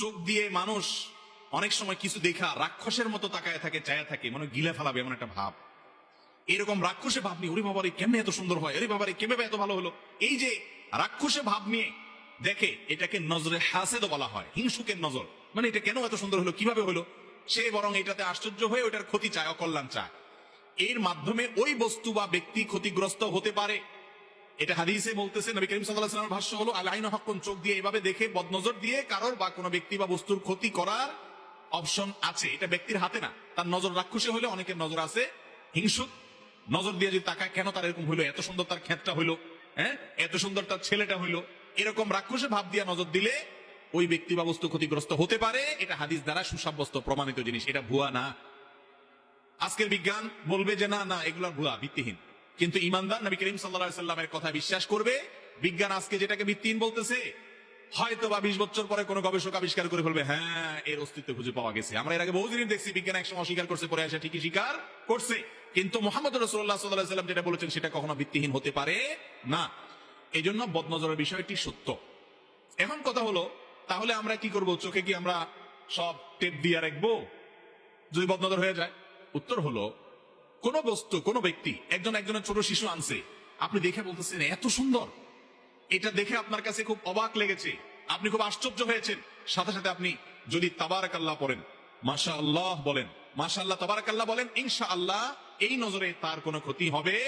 চোখ দিয়ে মানুষ অনেক সময় কিছু দেখা রাক্ষসের মতো তাকায় থাকে, চায়া থাকে মানে গিলে ফেলাবে এমন একটা ভাব। এরকম রাক্ষসে ভাব নিয়ে, ওরে বাবারে, কেমনে এত সুন্দর হয়? আরে বাবারে কেমনে এত ভালো হলো? এই যে রাক্ষসে ভাব নিয়ে দেখে, এটাকে নজরে হাসেদ বলা হয়, হিংসুকের নজর। মানে এটা কেন এত সুন্দর হলো? কীভাবে হলো? সে বরং এটাতে আশ্চর্য হয়ে ওটার ক্ষতি চায়, অকল্যাণ চায়। এর মাধ্যমে ওই বস্তু বা ব্যক্তি ক্ষতিগ্রস্ত হতে পারে। এটা হাদিসে বলতেছে, নবী করিম আলাইহি ভাষ্য হলো আলাইন হকুন চোখ দিয়ে এভাবে দেখে বদনজর দিয়ে কারোর বা কোনো ব্যক্তি বা বস্তুর ক্ষতি করার অপশন আছে। এটা ব্যক্তির হাতে না, তার নজর রাক্ষসে হলে অনেকের নজর আছে হিংসুক। নজর দিয়ে যদি তাকায়, কেন তার এরকম হইল? এত সুন্দর তার ক্ষেতটা হইল হ্যাঁ? এত সুন্দর তার ছেলেটা হইল। এরকম রাক্ষসে ভাব দিয়ে নজর দিলে ওই ব্যক্তি বা বস্তু ক্ষতিগ্রস্ত হতে পারে। এটা হাদিস দ্বারা সুসাব্যস্ত, প্রমাণিত জিনিস। এটা ভুয়া না। আজকের বিজ্ঞান বলবে যে, না না, এগুলো ভুয়া, ভিত্তিহীন। কিন্তু ইমানদার নবী করিম সাল্লাহ সাল্লামের কথা বিশ্বাস করবে, বিজ্ঞান আজকে যেটাকে ভিত্তিহীন বলতেছে হয়তো বা বিশ বছর পরে কোনো গবেষক আবিষ্কার করে ফেলবে হ্যাঁ এর অস্তিত্ব খুঁজে পাওয়া গেছে। আমরা এর আগে বহু জিনিস দেখছি, বিজ্ঞান একসময় অস্বীকার করছে, পরে এসে ঠিকই স্বীকার করছে। কিন্তু মোহাম্মদ রসুল্লাহ সাল্লাহ সাল্লাম যেটা বলেছেন, সেটা কখনো ভিত্তিহীন হতে পারে না। এই জন্য বদনজরের বিষয়টি সত্য। এখন কথা হলো, তাহলে আমরা কি করব? চোখে কি আমরা সব টেপ দিয়ে রাখব? যদি বদনজর হয়ে যায়? উত্তর হলো কোন বস্তু, কোন ব্যক্তি, একজন একজনের ছোট শিশু আনছে। আপনি দেখে বলতেছেন, এত সুন্দর। এটা দেখে আপনার কাছে খুব অবাক লেগেছে। আপনি খুব আশ্চর্য হয়েছেন। সাথে সাথে আপনি যদি তাবারাক আল্লাহ পড়েন মাশা আল্লাহ বলেন মাশা আল্লাহ তাবারাক আল্লাহ বলেন ইনশা আল্লাহ এই নজরে তার কোনো ক্ষতি হবে